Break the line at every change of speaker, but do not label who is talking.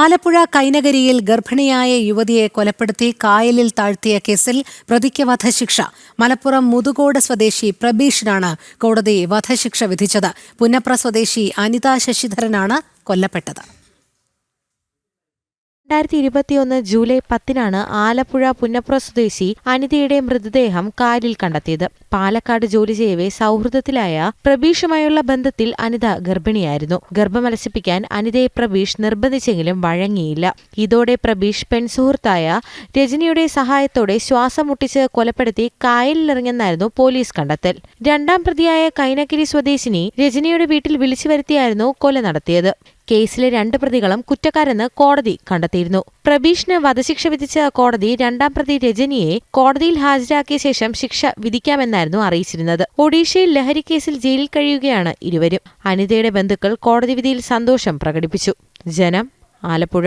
ആലപ്പുഴ കൈനകരിയിൽ ഗർഭിണിയായ യുവതിയെ കൊലപ്പെടുത്തി കായലിൽ താഴ്ത്തിയ കേസിൽ പ്രതിക്ക് വധശിക്ഷ. മലപ്പുറം മുതുകോട് സ്വദേശി പ്രബീഷിനാണ് കോടതി വധശിക്ഷ വിധിച്ചത്. പുന്നപ്ര സ്വദേശി അനിത ശശിധരനാണ് കൊല്ലപ്പെട്ടത്.
രണ്ടായിരത്തി ഇരുപത്തിയൊന്ന് ജൂലൈ പത്തിനാണ് ആലപ്പുഴ പുന്നപ്ര സ്വദേശി അനിതയുടെ മൃതദേഹം കാലിൽ കണ്ടെത്തിയത്. പാലക്കാട് ജോലി ചെയ്യവേ സൗഹൃദത്തിലായ പ്രബീഷുമായുള്ള ബന്ധത്തിൽ അനിത ഗർഭിണിയായിരുന്നു. ഗർഭമലസിപ്പിക്കാൻ അനിതയെ പ്രബീഷ് നിർബന്ധിച്ചെങ്കിലും വഴങ്ങിയില്ല. ഇതോടെ പ്രബീഷ് പെൺസുഹൃത്തായ രജനിയുടെ സഹായത്തോടെ ശ്വാസം മുട്ടിച്ച് കൊലപ്പെടുത്തി കായലിലിറങ്ങെന്നായിരുന്നു പോലീസ് കണ്ടെത്തൽ. രണ്ടാം പ്രതിയായ കൈനക്കിരി സ്വദേശിനി രജനിയുടെ വീട്ടിൽ വിളിച്ചു വരുത്തിയായിരുന്നു കൊല നടത്തിയത്. കേസിലെ രണ്ട് പ്രതികളും കുറ്റക്കാരെന്ന് കോടതി കണ്ടെത്തിയിരുന്നു. പ്രബീഷിന് വധശിക്ഷ വിധിച്ച കോടതി രണ്ടാം പ്രതി രജനിയെ കോടതിയിൽ ഹാജരാക്കിയ ശേഷം ശിക്ഷ വിധിക്കാമെന്നായിരുന്നു അറിയിച്ചിരുന്നത്. ഒഡീഷയിൽ കേസിൽ ജയിലിൽ കഴിയുകയാണ് ഇരുവരും. അനിതയുടെ ബന്ധുക്കൾ കോടതി വിധിയിൽ സന്തോഷം പ്രകടിപ്പിച്ചു. ജനം ആലപ്പുഴ.